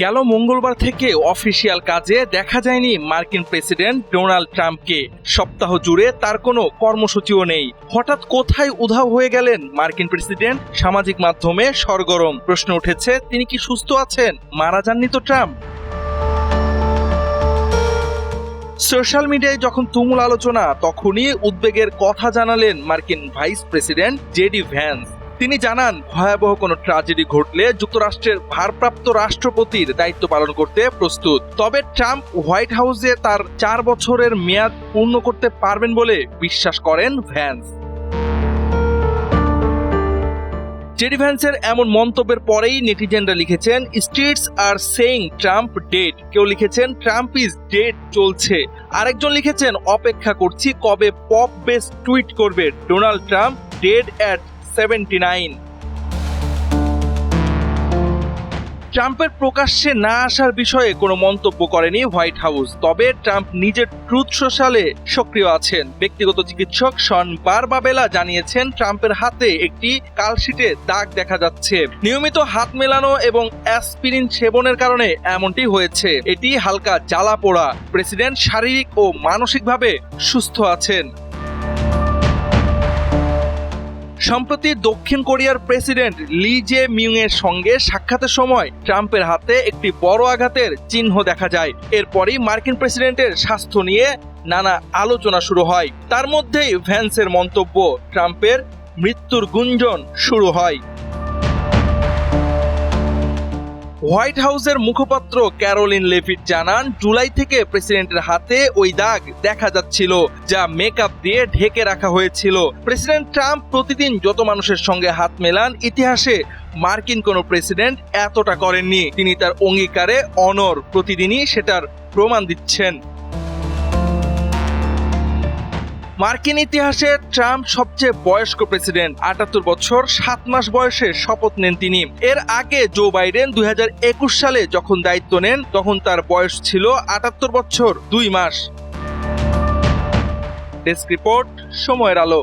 গেল মঙ্গলবার থেকে অফিসিয়াল কাজে দেখা যায়নি মার্কিন প্রেসিডেন্ট ডোনাল্ড ট্রাম্পকে। সপ্তাহ জুড়ে তার কোনো কর্মসূচিও নেই। হঠাৎ কোথায় উধাও হয়ে গেলেন মার্কিন প্রেসিডেন্ট? সামাজিক মাধ্যমে সরগরম। প্রশ্ন উঠেছে, তিনি কি সুস্থ আছেন? মারা যাননি তো ট্রাম্প? সোশ্যাল মিডিয়ায় যখন তুমুল আলোচনা, তখনই উদ্বেগের কথা জানালেন মার্কিন ভাইস প্রেসিডেন্ট জেডি ভ্যান্স। তিনি জানান, ভয়াবহ কোনো ট্রাজেডি ঘটলে যুক্তরাষ্ট্রের ভারপ্রাপ্ত রাষ্ট্রপতির দায়িত্ব পালন করতে প্রস্তুত। তবে ট্রাম্প হোয়াইট হাউসে তার চার বছরের মেয়াদ পূর্ণ করতে পারবেন বলে বিশ্বাস করেন ভ্যান্স। জেডি ভ্যান্সের এমন মন্তব্যের পরেই নেটিজেনরা লিখেছেন states are saying Trump dead কেউ লিখেছেন, ট্রাম্প ইজ ডেড চলছে। আরেকজন লিখেছেন, অপেক্ষা করছি কবে পপ বেস টুইট করবে Donald Trump dead at seventy nine. ট্রাম্পের প্রকাশ্যে না আসার বিষয়ে কোনো মন্তব্য করেনি হোয়াইট হাউস, তবে ট্রাম্প নিজের ট্রুথ সোশ্যালে সক্রিয় আছেন। ব্যক্তিগত চিকিৎসক শন বারবাবেলা জানিয়েছেন, ট্রাম্পের হাতে একটি কালশিটে দাগ দেখা যাচ্ছে। নিয়মিত হাত মেলানো এবং অ্যাসপিরিন সেবনের কারণে এমনটি হয়েছে। এটি হালকা জ্বালা পোড়া। প্রেসিডেন্ট শারীরিক ও মানসিকভাবে সুস্থ আছেন। সম্প্রতি দক্ষিণ কোরিয়ার প্রেসিডেন্ট লি জে মিউং এর সঙ্গে সাক্ষাতের সময় ট্রাম্পের হাতে একটি বড় আঘাতের চিহ্ন দেখা যায়। এরপরই মার্কিন প্রেসিডেন্টের স্বাস্থ্য নিয়ে নানা আলোচনা শুরু হয়। তার মধ্যেই ভ্যান্সের মন্তব্য, ট্রাম্পের মৃত্যুর গুঞ্জন শুরু হয়। হোয়াইট হাউসের মুখপাত্র ক্যারোলিন লেভিট জানান, জুলাই থেকে প্রেসিডেন্টের হাতে ওই দাগ দেখা যাচ্ছিল, যা মেকআপ দিয়ে ঢেকে রাখা হয়েছিল। প্রেসিডেন্ট ট্রাম্প প্রতিদিন যত মানুষের সঙ্গে হাত মেলান, ইতিহাসে মার্কিন কোনো প্রেসিডেন্ট এতটা করেননি। তিনি তার অঙ্গীকারে অনর প্রতিদিনই সেটার প্রমাণ দিচ্ছেন। মার্কিন ইতিহাসে ট্রাম্প সবচেয়ে বয়স্ক প্রেসিডেন্ট। আটাত্তর বছর, সাত মাস বয়সে শপথ নেন তিনি। এর আগে জো বাইডেন দুই হাজার একুশ সালে যখন দায়িত্ব নেন, তখন তার বয়স ছিল আটাত্তর বছর, দুই মাস। ডেস্ক রিপোর্ট, সময়ের আলো।